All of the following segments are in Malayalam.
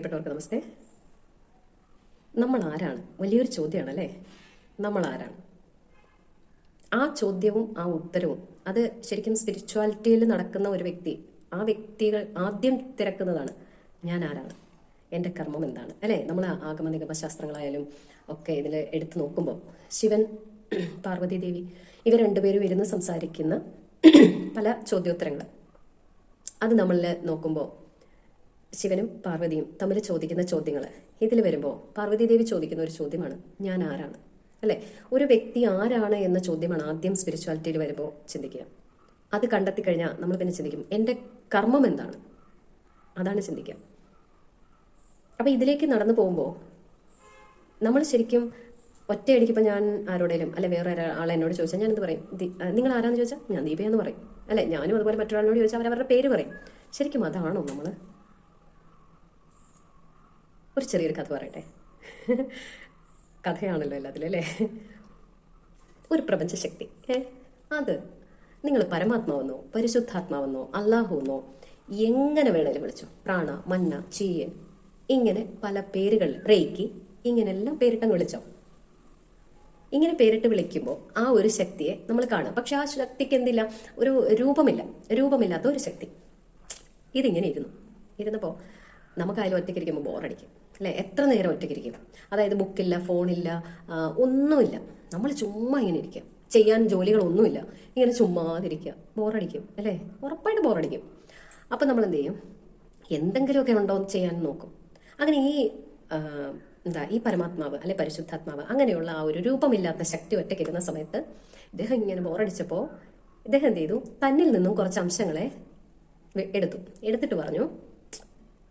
പ്രിയപ്പെട്ടവർക്ക് നമസ്തേ. നമ്മൾ ആരാണ് വലിയൊരു ചോദ്യമാണ് അല്ലേ നമ്മൾ ആരാണ് ആ ചോദ്യവും ആ ഉത്തരവും അത് ശരിക്കും സ്പിരിച്വാലിറ്റിയിൽ നടക്കുന്ന ഒരു വ്യക്തി ആ വ്യക്തികൾ ആദ്യം തിരക്കുന്നതാണ് ഞാൻ ആരാണ്? എന്റെ കർമ്മം എന്താണ്? അല്ലേ? നമ്മൾ ആഗമ നിഗമ ശാസ്ത്രങ്ങളായാലും ഒക്കെ ഇതിൽ എടുത്തു നോക്കുമ്പോൾ ശിവൻ പാർവതി ദേവി ഇവർ രണ്ടുപേരും ഇരുന്ന് സംസാരിക്കുന്ന പല ചോദ്യോത്തരങ്ങൾ. അത് നമ്മളിൽ നോക്കുമ്പോൾ ശിവനും പാർവതിയും തമ്മിൽ ചോദിക്കുന്ന ചോദ്യങ്ങൾ. ഇതിൽ വരുമ്പോൾ പാർവതി ദേവി ചോദിക്കുന്ന ഒരു ചോദ്യമാണ് ഞാൻ ആരാണ്? അല്ലെ? ഒരു വ്യക്തി ആരാണ് എന്ന ചോദ്യമാണ് ആദ്യം സ്പിരിച്വാലിറ്റിയിൽ വരുമ്പോൾ ചിന്തിക്കുക. അത് കണ്ടെത്തി കഴിഞ്ഞാൽ നമ്മൾ പിന്നെ ചിന്തിക്കും എന്റെ കർമ്മം എന്താണ്? അതാണ് ചിന്തിക്കുക. അപ്പം ഇതിലേക്ക് നടന്നു പോകുമ്പോൾ നമ്മൾ ശരിക്കും ഒറ്റയടിക്ക് ഇപ്പം ഞാൻ ആരോടേലും അല്ലെ വേറെ ഒരാൾ എന്നോട് ചോദിച്ചാൽ ഞാൻ പറയും? നിങ്ങൾ ആരാന്ന് ചോദിച്ചാൽ? ഞാൻ ദീപയെന്ന് പറയും. അല്ലെ? ഞാനും അതുപോലെ മറ്റൊരാളിനോട് ചോദിച്ചാൽ അവരവരുടെ പേര് പറയും. ശരിക്കും അതാണോ നമ്മൾ ഒരു ചെറിയൊരു കഥ പറയട്ടെ? കഥയാണല്ലോ എല്ലാത്തിലും അല്ലേ? ഒരു പ്രപഞ്ചശക്തി ഏ? അത് നിങ്ങൾ പരമാത്മാവെന്നോ പരിശുദ്ധാത്മാവെന്നോ അള്ളാഹുവെന്നോ എങ്ങനെ വേണേലും വിളിച്ചു. പ്രാണ മന്ന ചീയൻ ഇങ്ങനെ പല പേരുകൾ റേക്കി ഇങ്ങനെല്ലാം പേരിട്ടങ്ങ് വിളിച്ചോ. ഇങ്ങനെ പേരിട്ട് വിളിക്കുമ്പോൾ ആ ഒരു ശക്തിയെ നമ്മൾ കാണാം പക്ഷെ ആ ശക്തിക്ക് എന്തില്ല? ഒരു രൂപമില്ല. രൂപമില്ലാത്ത ഒരു ശക്തി. ഇതിങ്ങനെ ഇരുന്നു. ഇരുന്നപ്പോൾ നമുക്കായാലും ഒറ്റയ്ക്കിരിക്കുമ്പോൾ ബോറടിക്കും അല്ലേ? എത്ര നേരം ഒറ്റയ്ക്കിരിക്കും? അതായത് ബുക്കില്ല ഫോണില്ല ഒന്നുമില്ല. നമ്മൾ ചുമ്മാ ഇങ്ങനെ ഇരിക്കുക ചെയ്യാൻ ജോലികളൊന്നുമില്ല. ഇങ്ങനെ ചുമ്മാതിരിക്കുക. ബോറടിക്കും അല്ലേ? ഉറപ്പായിട്ട് ബോറടിക്കും. അപ്പം നമ്മൾ എന്ത് ചെയ്യും? എന്തെങ്കിലുമൊക്കെ ഉണ്ടോ ചെയ്യാൻ നോക്കും. അങ്ങനെ ഈ എന്താ ഈ പരമാത്മാവ് അല്ലെ പരിശുദ്ധാത്മാവ് അങ്ങനെയുള്ള ആ ഒരു രൂപമില്ലാത്ത ശക്തി ഒറ്റയ്ക്കിരുന്ന സമയത്ത് ഇദ്ദേഹം ഇങ്ങനെ ബോറടിച്ചപ്പോൾ ഇദ്ദേഹം എന്ത് ചെയ്തു? തന്നിൽ നിന്നും കുറച്ച് അംശങ്ങളെ എടുത്തു. എടുത്തിട്ട് പറഞ്ഞു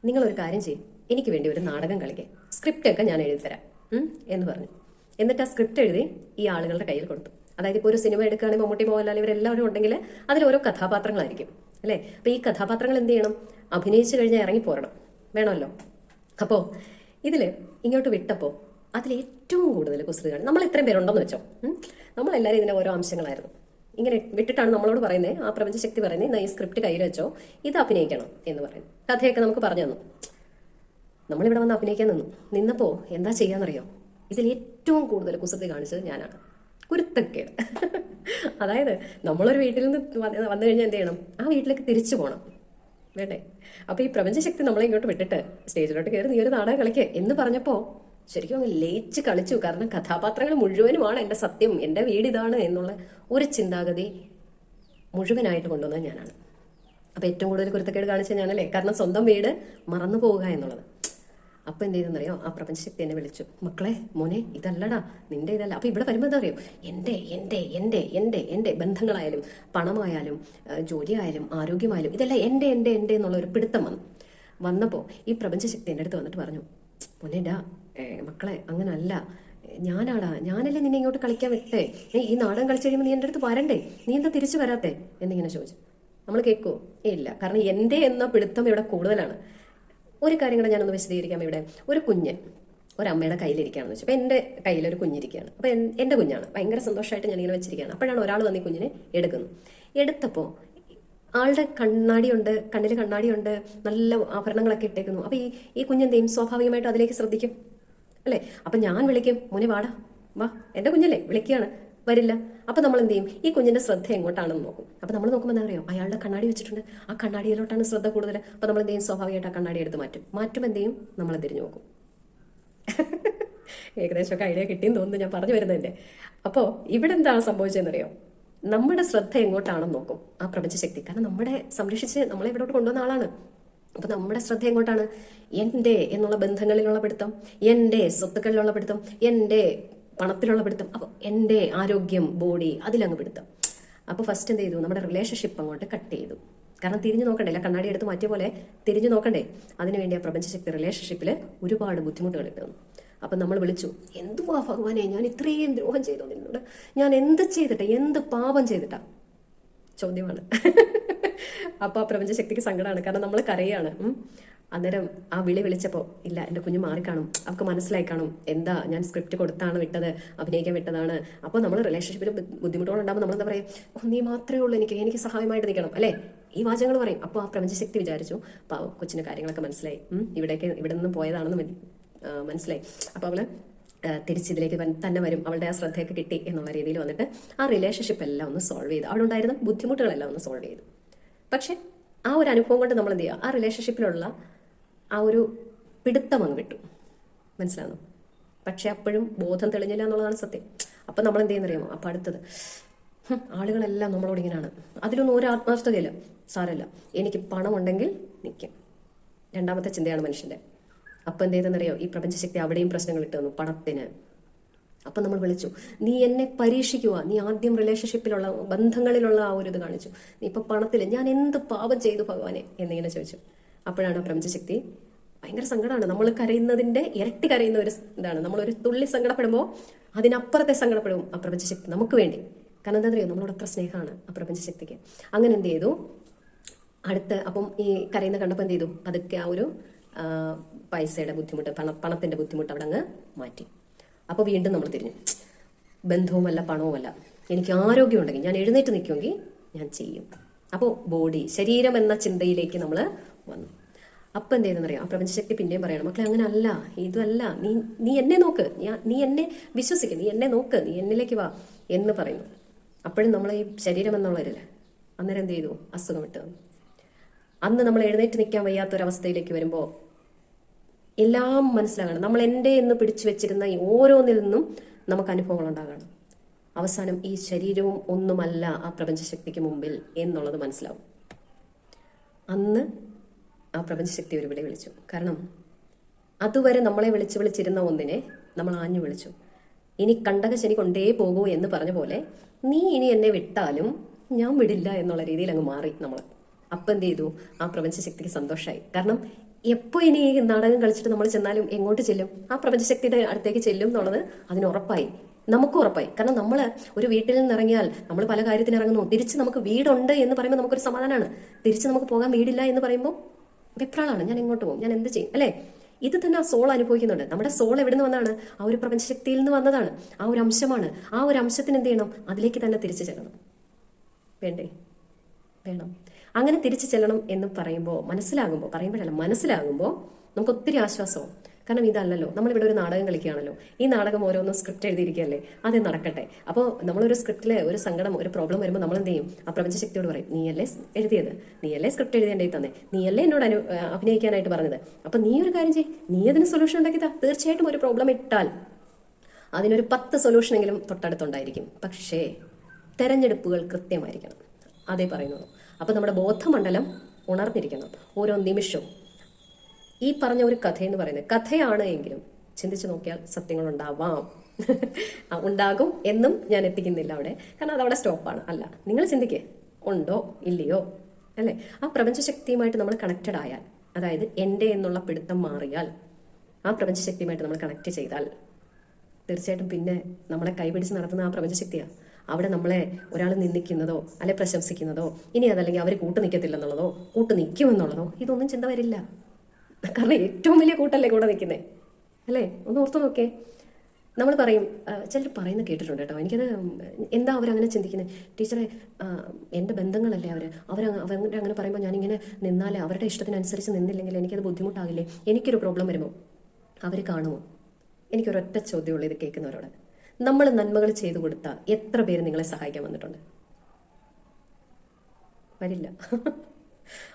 നിങ്ങളൊരു കാര്യം ചെയ്യും. എനിക്ക് വേണ്ടി ഒരു നാടകം കളിക്കേ സ്ക്രിപ്റ്റ് ഒക്കെ ഞാൻ എഴുതി തരാം. എന്ന് പറഞ്ഞു. എന്നിട്ട് ആ സ്ക്രിപ്റ്റ് എഴുതി ഈ ആളുകളുടെ കയ്യിൽ കൊടുത്തു. അതായത് ഇപ്പോൾ ഒരു സിനിമ എടുക്കുകയാണെങ്കിൽ മമ്മൂട്ടി മോഹൻലാൽ ഇവരെല്ലാവരും ഉണ്ടെങ്കിൽ അതിൽ ഓരോ കഥാപാത്രങ്ങളായിരിക്കും. അല്ലേ? അപ്പോൾ ഈ കഥാപാത്രങ്ങൾ എന്ത് ചെയ്യണം? അഭിനയിച്ചു കഴിഞ്ഞാൽ ഇറങ്ങി പോരണം. വേണമല്ലോ? അപ്പോൾ ഇതിൽ ഇങ്ങോട്ട് വിട്ടപ്പോൾ അതിൽ ഏറ്റവും കൂടുതൽ കുസൃതികൾ നമ്മൾ ഇത്രയും പേരുണ്ടെന്ന് വെച്ചോ. നമ്മളെല്ലാവരും ഇതിന്റെ ഓരോ അംശങ്ങളായിരുന്നു. ഇങ്ങനെ വിട്ടിട്ടാണ് നമ്മളോട് പറയുന്നത്. ആ പ്രപഞ്ചശക്തി പറയുന്നത് "എന്നാ ഈ സ്ക്രിപ്റ്റ് കയ്യിൽ വെച്ചോ. ഇത് അഭിനയിക്കണം എന്ന് പറയുന്നു. കഥയൊക്കെ നമുക്ക് പറഞ്ഞു തന്നു. നമ്മളിവിടെ വന്ന് അഭിനയിക്കാൻ നിന്നു. നിന്നപ്പോൾ എന്താ ചെയ്യാന്നറിയോ? ഇതിൽ ഏറ്റവും കൂടുതൽ കുസൃതി കാണിച്ചത് ഞാനാണ്. കുരുത്തക്കേട്. അതായത് നമ്മളൊരു വീട്ടിൽ നിന്ന് വന്ന് കഴിഞ്ഞാൽ എന്ത് ചെയ്യണം? ആ വീട്ടിലേക്ക് തിരിച്ചു പോകണം വേണ്ടേ? അപ്പൊ ഈ പ്രപഞ്ചശക്തി നമ്മളെ ഇങ്ങോട്ട് വിട്ടിട്ട് സ്റ്റേജിലോട്ട് കയറി നീ ഒരു നാടകം കളിക്കുക എന്ന് പറഞ്ഞപ്പോ ശരിക്കും അങ്ങ് ലയിച്ച് കളിച്ചു. കാരണം കഥാപാത്രങ്ങൾ മുഴുവനുമാണ് എന്റെ സത്യം എന്റെ വീട് ഇതാണ് എന്നുള്ള ഒരു ചിന്താഗതി മുഴുവനായിട്ട് കൊണ്ടുവന്നത് ഞാനാണ്. അപ്പൊ ഏറ്റവും കൂടുതൽ കുരുത്തക്കേട് കാണിച്ച ഞാനല്ലേ? കാരണം സ്വന്തം വീട് മറന്നു പോവുക എന്നുള്ളത്. അപ്പൊ എന്ത് ചെയ്തെന്നറിയോ ആ പ്രപഞ്ചശക്തി എന്നെ വിളിച്ചു. മക്കളെ മോനെ ഇതല്ലടാ നിന്റെ ഇതല്ല. അപ്പൊ ഇവിടെ വരുമ്പോൾ എന്താ അറിയോ? എന്റെ എന്റെ എന്റെ എന്റെ എന്റെ ബന്ധങ്ങളായാലും പണമായാലും ജോലിയായാലും ആരോഗ്യമായാലും ഇതെല്ലാം എന്റെ എന്റെ എന്റെ എന്നുള്ള ഒരു പിടുത്തം വന്നു. വന്നപ്പോൾ ഈ പ്രപഞ്ചശക്തി എന്റെ അടുത്ത് വന്നിട്ട് പറഞ്ഞു മോനെടാ മക്കളെ അങ്ങനല്ല. ഞാനാടാ ഞാനല്ലേ നിന്നെ ഇങ്ങോട്ട് കളിക്കാൻ വിട്ടേ? ഈ നാടൻ കളിച്ചു കഴിയുമ്പോൾ നീ എന്റെ അടുത്ത് വരണ്ടേ? നീ എന്താ തിരിച്ചു വരാത്തേ? എന്നിങ്ങനെ ചോദിച്ചു. നമ്മൾ കേൾക്കുമോ ഇല്ല. കാരണം എന്റെ എന്ന പിടുത്തം ഇവിടെ കൂടുതലാണ്. ഒരു കാര്യം കൂടെ ഞാനൊന്ന് വിശദീകരിക്കാം ഇവിടെ. ഒരു കുഞ്ഞ് ഒരമ്മയുടെ കയ്യിലിരിക്കുകയാണെന്ന് വെച്ചു. അപ്പോൾ എന്റെ കയ്യിലൊരു കുഞ്ഞിരിക്കുകയാണ്. അപ്പോൾ എന്റെ കുഞ്ഞാണ്. ഭയങ്കര സന്തോഷമായിട്ട് ഞാനിങ്ങനെ വെച്ചിരിക്കുകയാണ്. അപ്പോഴാണ് ഒരാൾ വന്ന് ഈ കുഞ്ഞിനെ എടുക്കുന്നു എടുത്തപ്പോൾ ആളുടെ കണ്ണാടിയുണ്ട് കണ്ണിൽ കണ്ണാടിയുണ്ട് നല്ല ആഭരണങ്ങളൊക്കെ ഇട്ടേക്കുന്നു. അപ്പോൾ ഈ ഈ കുഞ്ഞെന്തെയും സ്വാഭാവികമായിട്ടും അതിലേക്ക് ശ്രദ്ധിക്കും. അല്ലേ? അപ്പം ഞാൻ വിളിക്കും മോനെ വാടാ വാ. എന്റെ കുഞ്ഞല്ലേ വിളിക്കുകയാണ്. വരില്ല. അപ്പം നമ്മൾ എന്ത് ചെയ്യും ഈ കുഞ്ഞിന്റെ ശ്രദ്ധ എങ്ങോട്ടാണെന്ന് നോക്കും. അപ്പം നമ്മൾ നോക്കുമ്പോൾ എന്താ അറിയോ? അയാളുടെ കണ്ണാടി വെച്ചിട്ടുണ്ട്. ആ കണ്ണാടിയിലോട്ടാണ് ശ്രദ്ധ കൂടുതൽ അപ്പം നമ്മൾ എന്ത് ചെയ്യും സ്വാഭാവികമായിട്ട് ആ കണ്ണാടി എടുത്ത് മാറ്റും. മാറ്റും എന്ത് ചെയ്യും നമ്മൾ തിരിഞ്ഞു നോക്കും. ഏകദേശമൊക്കെ ഐഡിയ കിട്ടിയെന്ന് തോന്നുന്നു ഞാൻ പറഞ്ഞു വരുന്നതിന്റെ അപ്പോൾ ഇവിടെ എന്താണ് സംഭവിച്ചതെന്നറിയോ? നമ്മുടെ ശ്രദ്ധ എങ്ങോട്ടാണെന്ന് നോക്കും. ആ പ്രപഞ്ചശക്തി കാരണം നമ്മുടെ സംരക്ഷിച്ച് നമ്മളെ ഇവിടോട്ട് കൊണ്ടുവന്ന ആളാണ്. അപ്പൊ നമ്മുടെ ശ്രദ്ധ എങ്ങോട്ടാണ്? എന്റെ എന്നുള്ള ബന്ധങ്ങളിലുള്ള പിടുത്തം എന്റെ സ്വത്തുക്കളിലുള്ള പിടുത്തം എന്റെ പണത്തിലുള്ള പിടുത്തം. അപ്പോൾ എന്റെ ആരോഗ്യം ബോഡി അതിലങ്ങ് പിടുത്തം. അപ്പോൾ ഫസ്റ്റ് എന്ത് ചെയ്തു? നമ്മുടെ റിലേഷൻഷിപ്പ് അങ്ങോട്ട് കട്ട് ചെയ്തു. കാരണം തിരിഞ്ഞു നോക്കണ്ടേ? അല്ല കണ്ണാടി എടുത്ത് മാറ്റിയ പോലെ തിരിഞ്ഞു നോക്കണ്ടേ? അതിനുവേണ്ടി ആ പ്രപഞ്ചശക്തി റിലേഷൻഷിപ്പിൽ ഒരുപാട് ബുദ്ധിമുട്ടുകൾ ഇട്ടു. അപ്പം നമ്മൾ വിളിച്ചു എന്തുവാ ഭഗവാനെ? ഞാൻ ഇത്രയും ദ്രോഹം ചെയ്തു നിന്നോട്. ഞാൻ എന്ത് ചെയ്തിട്ടെ? എന്ത് പാപം ചെയ്തിട്ടാ? ചോദ്യമാണ്. അപ്പോൾ ആ പ്രപഞ്ചശക്തിക്ക് സങ്കടമാണ്. കാരണം നമ്മൾ കരയാണ്. അന്നേരം ആ വിളി വിളിച്ചപ്പോൾ ഇല്ല എന്റെ കുഞ്ഞ് മാറിക്കാണും. അവർക്ക് മനസ്സിലായി കാണും എന്താ ഞാൻ സ്ക്രിപ്റ്റ് കൊടുത്താണ് വിട്ടത് അഭിനയിക്കാൻ വിട്ടതാണ്. അപ്പോൾ നമ്മൾ റിലേഷൻഷിപ്പിൽ ബുദ്ധിമുട്ടുകളുണ്ടാകുമ്പോൾ നമ്മൾ എന്താ പറയുക "ഓ, നീ മാത്രമേ ഉള്ളൂ എനിക്ക് എനിക്ക് സഹായമായിട്ട് നിൽക്കണം അല്ലേ? ഈ വാചകങ്ങൾ പറയും. അപ്പോൾ ആ പ്രപഞ്ചശക്തി വിചാരിച്ചു. അപ്പോൾ കൊച്ചിന് കാര്യങ്ങളൊക്കെ മനസ്സിലായി. ഇവിടേക്ക് ഇവിടെ നിന്ന് പോയതാണെന്ന് മനസ്സിലായി. അപ്പോൾ അവൾ തിരിച്ചിതിലേക്ക് തന്നെ വരും. അവളുടെ ആ ശ്രദ്ധയൊക്കെ കിട്ടി എന്നുള്ള രീതിയിൽ വന്നിട്ട് ആ റിലേഷൻഷിപ്പ് എല്ലാം ഒന്ന് സോൾവ് ചെയ്തു. അവിടെ ഉണ്ടായിരുന്ന ബുദ്ധിമുട്ടുകളെല്ലാം ഒന്ന് സോൾവ് ചെയ്തു. പക്ഷേ ആ ഒരു അനുഭവം കൊണ്ട് നമ്മൾ എന്ത് ചെയ്യുക? ആ റിലേഷൻഷിപ്പിലുള്ള ആ ഒരു പിടുത്തം അങ്ങ് വിട്ടു മനസ്സിലാണോ പക്ഷെ അപ്പോഴും ബോധം തെളിഞ്ഞില്ല എന്നുള്ളതാണ് സത്യം. അപ്പം നമ്മൾ എന്ത് ചെയ്യുന്നറിയാമോ? അപ്പം അടുത്തത് ആളുകളെല്ലാം നമ്മളോട് ഇങ്ങനെയാണ്. അതിലൊന്നും ഒരു ആത്മാർത്ഥതയില്ല സാരല്ല എനിക്ക് പണമുണ്ടെങ്കിൽ നിൽക്കും. രണ്ടാമത്തെ ചിന്തയാണ് മനുഷ്യന്റെ അപ്പം എന്ത് ചെയ്തെന്നറിയോ? ഈ പ്രപഞ്ചശക്തി അവിടെയും പ്രശ്നങ്ങൾ ഇട്ട് തന്നു പണത്തിന്. അപ്പം നമ്മൾ വിളിച്ചു നീ എന്നെ പരീക്ഷിക്കുക നീ ആദ്യം റിലേഷൻഷിപ്പിലുള്ള ബന്ധങ്ങളിലുള്ള ആ ഒരു ഇത് കാണിച്ചു. നീ ഇപ്പം പണത്തിൽ ഞാൻ എന്ത് പാപം ചെയ്തു ഭഗവാനെ? എന്നിങ്ങനെ ചോദിച്ചു. അപ്പോഴാണ് പ്രപഞ്ചശക്തി. ഭയങ്കര സങ്കടമാണ്. നമ്മൾ കരയുന്നതിന്റെ ഇരട്ടി കരയുന്ന ഒരു ഇതാണ്. നമ്മൾ ഒരു തുള്ളി സങ്കടപ്പെടുമ്പോൾ അതിനപ്പുറത്തെ സങ്കടപ്പെടും ആ പ്രപഞ്ചശക്തി നമുക്ക് വേണ്ടി. കാരണം എന്താ അറിയോ? നമ്മളോട് അത്ര സ്നേഹമാണ് ആ പ്രപഞ്ചശക്തിക്ക്. അങ്ങനെ എന്ത് ചെയ്തു? അടുത്ത് അപ്പം ഈ കരയുന്ന കണ്ടപ്പോൾ എന്ത് ചെയ്തു? അതൊക്കെ ആ ഒരു പൈസയുടെ ബുദ്ധിമുട്ട് പണ പണത്തിന്റെ ബുദ്ധിമുട്ട് അവിടെ അങ്ങ് മാറ്റി. അപ്പോൾ വീണ്ടും നമ്മൾ തിരിഞ്ഞു. ബന്ധവുമല്ല പണവുമല്ല. എനിക്ക് ആരോഗ്യമുണ്ടെങ്കിൽ ഞാൻ എഴുന്നേറ്റ് നിൽക്കുമെങ്കിൽ ഞാൻ ചെയ്യും. അപ്പോൾ ബോഡി ശരീരം എന്ന ചിന്തയിലേക്ക് നമ്മൾ വന്നു. അപ്പം എന്ത് ചെയ്തെന്നറിയാം ആ പ്രപഞ്ചശക്തി പിന്നെയും പറയണം. മക്കളെ അങ്ങനെ അല്ല ഇതല്ല. നീ നീ എന്നെ നോക്ക്. നീ എന്നെ വിശ്വസിക്കുക നീ എന്നെ നോക്ക്. നീ എന്നിലേക്ക് വാ. എന്ന് പറയുന്നു. അപ്പോഴും നമ്മൾ ഈ ശരീരം എന്നുള്ളവരല്ലേ അന്നേരം എന്ത് ചെയ്തു? അസുഖം വിട്ടു അന്ന് നമ്മൾ എഴുന്നേറ്റ് നിൽക്കാൻ വയ്യാത്തൊരവസ്ഥയിലേക്ക് വരുമ്പോൾ എല്ലാം മനസ്സിലാകണം. നമ്മൾ എന്റെ എന്ന് പിടിച്ചു വെച്ചിരുന്ന ഈ ഓരോന്നിൽ നിന്നും നമുക്ക് അനുഭവങ്ങൾ ഉണ്ടാകണം. അവസാനം ഈ ശരീരവും ഒന്നുമല്ല ആ പ്രപഞ്ചശക്തിക്ക് മുമ്പിൽ എന്നുള്ളത് മനസ്സിലാവും. അന്ന് ആ പ്രപഞ്ചശക്തി ഒരു വിളി വിളിച്ചു. കാരണം അതുവരെ നമ്മളെ വിളിച്ച് വിളിച്ചിരുന്ന ഒന്നിനെ നമ്മൾ ആഞ്ഞു വിളിച്ചു. ഇനി കണ്ടക ശനി കൊണ്ടേ പോകൂ എന്ന് പറഞ്ഞ പോലെ നീ ഇനി എന്നെ വിട്ടാലും ഞാൻ വിടില്ല എന്നുള്ള രീതിയിൽ അങ്ങ് മാറി നമ്മൾ അപ്പം എന്ത് ചെയ്തു? ആ പ്രപഞ്ചശക്തിക്ക് സന്തോഷമായി കാരണം എപ്പോൾ ഇനി നാടകം കളിച്ചിട്ട് നമ്മൾ ചെന്നാലും എങ്ങോട്ട് ചെല്ലും? ആ പ്രപഞ്ചശക്തിയുടെ അടുത്തേക്ക് ചെല്ലും എന്നുള്ളത് അതിന് ഉറപ്പായി. നമുക്ക് ഉറപ്പായി. കാരണം നമ്മൾ ഒരു വീട്ടിൽ നിന്ന് ഇറങ്ങിയാൽ നമ്മൾ പല കാര്യത്തിന് ഇറങ്ങുന്നു തിരിച്ച് നമുക്ക് വീടുണ്ട് എന്ന് പറയുമ്പോൾ നമുക്കൊരു സമാധാനമാണ് തിരിച്ച് നമുക്ക് പോകാൻ വീടില്ല എന്ന് പറയുമ്പോൾ വെപ്രാളാണ് ഞാൻ എങ്ങോട്ട് പോകും? ഞാൻ എന്ത് ചെയ്യും? അല്ലേ? ഇത് തന്നെ ആ സോൾ അനുഭവിക്കുന്നുണ്ട്. നമ്മുടെ സോൾ എവിടെ നിന്ന് വന്നതാണ് ആ ഒരു പ്രപഞ്ചശക്തിയിൽ നിന്ന് വന്നതാണ്. ആ ഒരു അംശമാണ്. ആ ഒരു അംശത്തിന് എന്ത് ചെയ്യണം? അതിലേക്ക് തന്നെ തിരിച്ചു ചെല്ലണം. വേണ്ടേ? വേണം. അങ്ങനെ തിരിച്ചു ചെല്ലണം എന്ന് പറയുമ്പോൾ മനസ്സിലാകുമ്പോൾ പറയുമ്പോഴല്ല മനസ്സിലാകുമ്പോൾ നമുക്ക് ഒത്തിരി ആശ്വാസവും. കാരണം ഇതല്ലല്ലോ. നമ്മളിവിടെ ഒരു നാടകം കളിക്കുകയാണല്ലോ. ഈ നാടകം ഓരോന്നും സ്ക്രിപ്റ്റ് എഴുതിയിരിക്കുകയല്ലേ? അത് നടക്കട്ടെ. അപ്പോൾ നമ്മളൊരു സ്ക്രിപ്റ്റിൽ ഒരു സങ്കടം ഒരു പ്രോബ്ലം വരുമ്പോൾ നമ്മൾ എന്ത് ചെയ്യും ആ പ്രപഞ്ചശക്തിയോട് പറയും നീയല്ലേ എഴുതിയത്? നീയല്ലേ സ്ക്രിപ്റ്റ് എഴുതേണ്ടി തന്നെ? നീയല്ലേ എന്നോട് അനു അഭിനയിക്കാനായിട്ട് പറഞ്ഞത്? അപ്പോൾ നീ ഒരു കാര്യം ചെയ്യ്. നീ അതിന് സൊല്യൂഷൻ ഉണ്ടാക്കിയതാ തീർച്ചയായിട്ടും ഒരു പ്രോബ്ലം ഇട്ടാൽ അതിനൊരു പത്ത് സൊല്യൂഷനെങ്കിലും തൊട്ടടുത്തുണ്ടായിരിക്കും. പക്ഷേ തെരഞ്ഞെടുപ്പുകൾ കൃത്യമായിരിക്കണം. അതേ പറയുന്നുള്ളൂ. അപ്പോൾ നമ്മുടെ ബോധമണ്ഡലം ഉണർന്നിരിക്കണം. ഓരോ നിമിഷവും ഈ പറഞ്ഞ ഒരു കഥ എന്ന് പറയുന്നത് കഥയാണ് എങ്കിലും ചിന്തിച്ചു നോക്കിയാൽ സത്യങ്ങൾ ഉണ്ടാവാം ഉണ്ടാകും എന്നും ഞാൻ എത്തിക്കുന്നില്ല അവിടെ. കാരണം അത് അവിടെ സ്റ്റോപ്പാണ്. അല്ല നിങ്ങൾ ചിന്തിക്കേ. ഉണ്ടോ? ഇല്ലയോ? അല്ലേ? ആ പ്രപഞ്ചശക്തിയുമായിട്ട് നമ്മൾ കണക്റ്റഡ് ആയാൽ അതായത് എന്റെ എന്നുള്ള പിടുത്തം മാറിയാൽ ആ പ്രപഞ്ചശക്തിയുമായിട്ട് നമ്മൾ കണക്ട് ചെയ്താൽ തീർച്ചയായിട്ടും പിന്നെ നമ്മളെ കൈപിടിച്ച് നടത്തുന്ന ആ പ്രപഞ്ചശക്തിയാണ് അവിടെ നമ്മളെ ഒരാൾ നിന്ദിക്കുന്നതോ അല്ലെ പ്രശംസിക്കുന്നതോ ഇനി അതല്ലെങ്കിൽ അവർ കൂട്ടു നിൽക്കത്തില്ലെന്നുള്ളതോ കൂട്ടു നിൽക്കുമെന്നുള്ളതോ ഇതൊന്നും ചിന്ത വരില്ല. കാരണം ഏറ്റവും വലിയ കൂട്ടല്ലേ കൂടെ നിൽക്കുന്നത് അല്ലേ? ഒന്ന് ഓർത്തു നോക്കേ നമ്മൾ പറയും ചിലർ പറയുന്ന കേട്ടിട്ടുണ്ട് കേട്ടോ. എനിക്കത് എന്താ അവരങ്ങനെ ചിന്തിക്കുന്നത് ടീച്ചറെ എന്റെ ബന്ധങ്ങളല്ലേ അവർ അവർ അവരുടെ അങ്ങനെ പറയുമ്പോൾ ഞാനിങ്ങനെ നിന്നാലേ അവരുടെ ഇഷ്ടത്തിനനുസരിച്ച് നിന്നില്ലെങ്കിൽ എനിക്കത് ബുദ്ധിമുട്ടാകില്ലേ? എനിക്കൊരു പ്രോബ്ലം വരുമോ? അവർ കാണുമോ? എനിക്കൊരൊറ്റ ചോദ്യമുള്ളൂ ഇത് കേൾക്കുന്നവരോട്. നമ്മൾ നന്മകൾ ചെയ്തു കൊടുത്താൽ എത്ര പേര് നിങ്ങളെ സഹായിക്കാൻ വന്നിട്ടുണ്ട്? വരില്ല.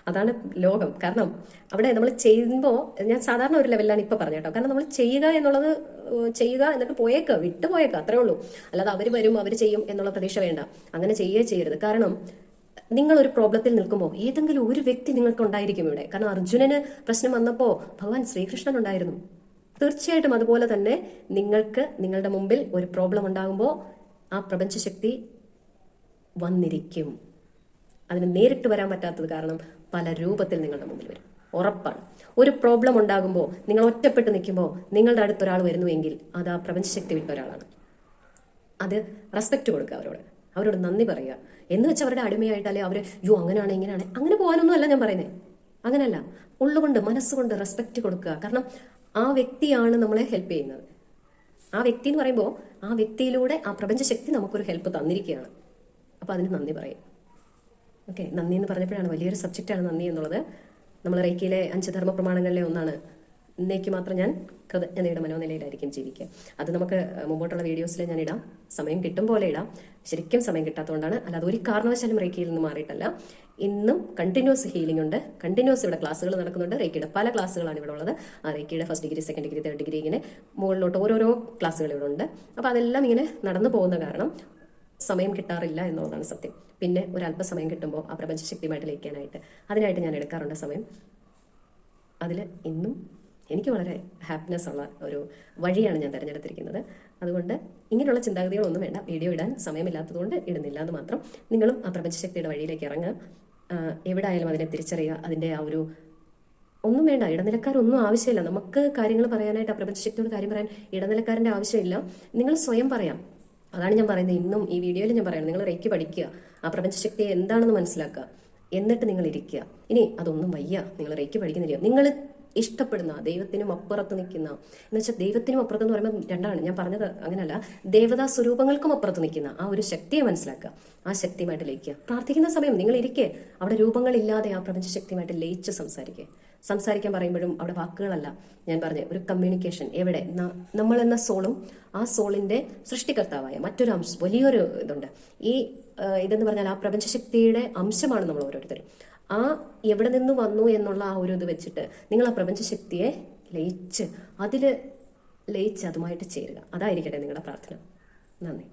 അതാണ് ലോകം. കാരണം അവിടെ നമ്മൾ ചെയ്യുമ്പോൾ ഞാൻ സാധാരണ ഒരു ലെവലിലാണ് ഇപ്പൊ പറഞ്ഞു കേട്ടോ. കാരണം നമ്മൾ ചെയ്യുക എന്നുള്ളത് ചെയ്യുക എന്നിട്ട് പോയേക്കുക വിട്ടു പോയേക്കുക അത്രേ ഉള്ളൂ. അല്ലാതെ അവർ വരും അവർ ചെയ്യും എന്നുള്ള പ്രതീക്ഷ വേണ്ട. അങ്ങനെ ചെയ്യേ ചെയ്യരുത്. കാരണം നിങ്ങൾ ഒരു പ്രോബ്ലത്തിൽ നിൽക്കുമ്പോൾ ഏതെങ്കിലും ഒരു വ്യക്തി നിങ്ങൾക്ക് ഉണ്ടായിരിക്കും ഇവിടെ. കാരണം അർജുനന് പ്രശ്നം വന്നപ്പോൾ ഭഗവാൻ ശ്രീകൃഷ്ണൻ ഉണ്ടായിരുന്നു. തീർച്ചയായിട്ടും അതുപോലെ തന്നെ നിങ്ങൾക്ക് നിങ്ങളുടെ മുമ്പിൽ ഒരു പ്രോബ്ലം ഉണ്ടാകുമ്പോൾ ആ പ്രപഞ്ചശക്തി വന്നിരിക്കും. അതിന് നേരിട്ട് വരാൻ പറ്റാത്തത് കാരണം പല രൂപത്തിൽ നിങ്ങളുടെ മുമ്പിൽ വരും. ഉറപ്പാണ്. ഒരു പ്രോബ്ലം ഉണ്ടാകുമ്പോൾ നിങ്ങൾ ഒറ്റപ്പെട്ട് നിൽക്കുമ്പോൾ നിങ്ങളുടെ അടുത്ത് ഒരാൾ വരുന്നുവെങ്കിൽ അത് ആ പ്രപഞ്ചശക്തി വിട്ട ഒരാളാണ്. അത് റെസ്പെക്ട് കൊടുക്കുക അവരോട്. അവരോട് നന്ദി പറയുക. എന്ന് വെച്ചാൽ അവരുടെ അടിമയായിട്ട് അവർ യോ അങ്ങനെയാണ് ഇങ്ങനെയാണ്. അങ്ങനെ പോകാനൊന്നും അല്ല ഞാൻ പറയുന്നത് അങ്ങനല്ല. ഉള്ളുകൊണ്ട് മനസ്സുകൊണ്ട് റെസ്പെക്റ്റ് കൊടുക്കുക. കാരണം ആ വ്യക്തിയാണ് നമ്മളെ ഹെൽപ്പ് ചെയ്യുന്നത്. ആ വ്യക്തി എന്ന് പറയുമ്പോൾ ആ വ്യക്തിയിലൂടെ ആ പ്രപഞ്ചശക്തി നമുക്കൊരു ഹെൽപ്പ് തന്നിരിക്കുകയാണ്. അപ്പോൾ അതിന് നന്ദി പറയും ഓക്കെ നന്ദി എന്ന് പറഞ്ഞപ്പോഴാണ് വലിയൊരു സബ്ജക്റ്റാണ് നന്ദി എന്നുള്ളത്. നമ്മൾ റേക്കിയിലെ അഞ്ച് ധർമ്മ പ്രമാണങ്ങളിലെ ഒന്നാണ്. ഇന്നേക്ക് മാത്രം ഞാൻ കൃതജ്ഞതയുടെ മനോനിലയിലായിരിക്കും ജീവിക്കുക. അത് നമുക്ക് മുമ്പോട്ടുള്ള വീഡിയോസിൽ ഞാൻ ഇടാം സമയം കിട്ടും പോലെ ഇടാം. ശരിക്കും സമയം കിട്ടാത്തതുകൊണ്ടാണ് അല്ലാതെ ഒരു കാരണവശാലും റേക്കിയിൽ നിന്ന് മാറിയിട്ടല്ല. ഇന്നും കണ്ടിന്യൂസ് ഹീലിംഗ് ഉണ്ട്. കണ്ടിന്യൂസ് ഇവിടെ ക്ലാസ്സുകൾ നടക്കുന്നുണ്ട്. റേക്കിയുടെ പല ക്ലാസ്സുകളാണ് ഇവിടെ ഉള്ളത്. ആ റേക്കിയുടെ first degree second degree third degree ഇങ്ങനെ മുകളിലോട്ട് ഓരോരോ ക്ലാസ്സുകൾ ഇവിടെ ഉണ്ട്. അപ്പോൾ അതെല്ലാം ഇങ്ങനെ നടന്നു പോകുന്ന കാരണം സമയം കിട്ടാറില്ല എന്നുള്ളതാണ് സത്യം. പിന്നെ ഒരു അല്പസമയം കിട്ടുമ്പോൾ ആ പ്രപഞ്ചശക്തിയുമായിട്ട് ലയിക്കാനായിട്ട് അതിനായിട്ട് ഞാൻ എടുക്കാറുണ്ട് സമയം. അതിൽ ഇന്നും എനിക്ക് വളരെ ഹാപ്പിനെസ് ഉള്ള ഒരു വഴിയാണ് ഞാൻ തിരഞ്ഞെടുത്തിരിക്കുന്നത്. അതുകൊണ്ട് ഇങ്ങനെയുള്ള ചിന്താഗതികളൊന്നും വേണ്ട. വീഡിയോ ഇടാൻ സമയമില്ലാത്തതുകൊണ്ട് ഇടുന്നില്ല എന്ന് മാത്രം. നിങ്ങളും ആ പ്രപഞ്ചശക്തിയുടെ വഴിയിലേക്ക് ഇറങ്ങുക. എവിടെ ആയാലും അതിനെ തിരിച്ചറിയുക. അതിന്റെ ആ ഒരു ഒന്നും വേണ്ട. ഇടനിലക്കാരൊന്നും ആവശ്യമില്ല. നമുക്ക് കാര്യങ്ങൾ പറയാനായിട്ട് ആ പ്രപഞ്ചശക്തിയോട് കാര്യം പറയാൻ ഇടനിലക്കാരന്റെ ആവശ്യമില്ല. നിങ്ങൾ സ്വയം പറയാം. അതാണ് ഞാൻ പറയുന്നത്. ഇന്നും ഈ വീഡിയോയിൽ ഞാൻ പറയുന്നത്. നിങ്ങൾ റേക്ക് പഠിക്കുക. ആ പ്രപഞ്ചശക്തിയെ എന്താണെന്ന് മനസ്സിലാക്കുക. എന്നിട്ട് നിങ്ങൾ ഇരിക്കുക. ഇനി അതൊന്നും വയ്യ. നിങ്ങൾ റേക്ക് പഠിക്കുന്നില്ല. നിങ്ങൾ ഇഷ്ടപ്പെടുന്ന ദൈവത്തിനും അപ്പുറത്ത് നിൽക്കുന്ന എന്ന് വെച്ചാൽ ദൈവത്തിനും അപ്പുറത്ത് എന്ന് പറയുമ്പോൾ രണ്ടാണ് ഞാൻ പറഞ്ഞത് അങ്ങനല്ല ദേവതാ സ്വരൂപങ്ങൾക്കും അപ്പുറത്ത് നിൽക്കുന്ന ആ ഒരു ശക്തിയെ മനസ്സിലാക്കുക. ആ ശക്തിയുമായിട്ട് ലയിക്കുക. പ്രാർത്ഥിക്കുന്ന സമയം നിങ്ങൾ ഇരിക്കെ. അവിടെ രൂപങ്ങളില്ലാതെ ആ പ്രപഞ്ച ശക്തിയുമായിട്ട് ലയിച്ച് സംസാരിക്കുക സംസാരിക്കാൻ പറയുമ്പോഴും അവിടെ വാക്കുകളല്ല. ഞാൻ പറഞ്ഞ ഒരു കമ്മ്യൂണിക്കേഷൻ എവിടെ? നമ്മൾ എന്ന സോളും ആ സോളിന്റെ സൃഷ്ടികർത്താവായ മറ്റൊരു അംശം വലിയൊരു ഇതുണ്ട്. ഈ ഇതെന്ന് പറഞ്ഞാൽ ആ പ്രപഞ്ചശക്തിയുടെ അംശമാണ് നമ്മൾ ഓരോരുത്തരും. ആ എവിടെ നിന്ന് വന്നു എന്നുള്ള ആ ഒരു ഇത് വെച്ചിട്ട് നിങ്ങൾ ആ പ്രപഞ്ചശക്തിയെ ലയിച്ച് അതിൽ ലയിച്ച് അതുമായിട്ട് ചേരുക. അതായിരിക്കട്ടെ നിങ്ങളുടെ പ്രാർത്ഥന. നന്ദി.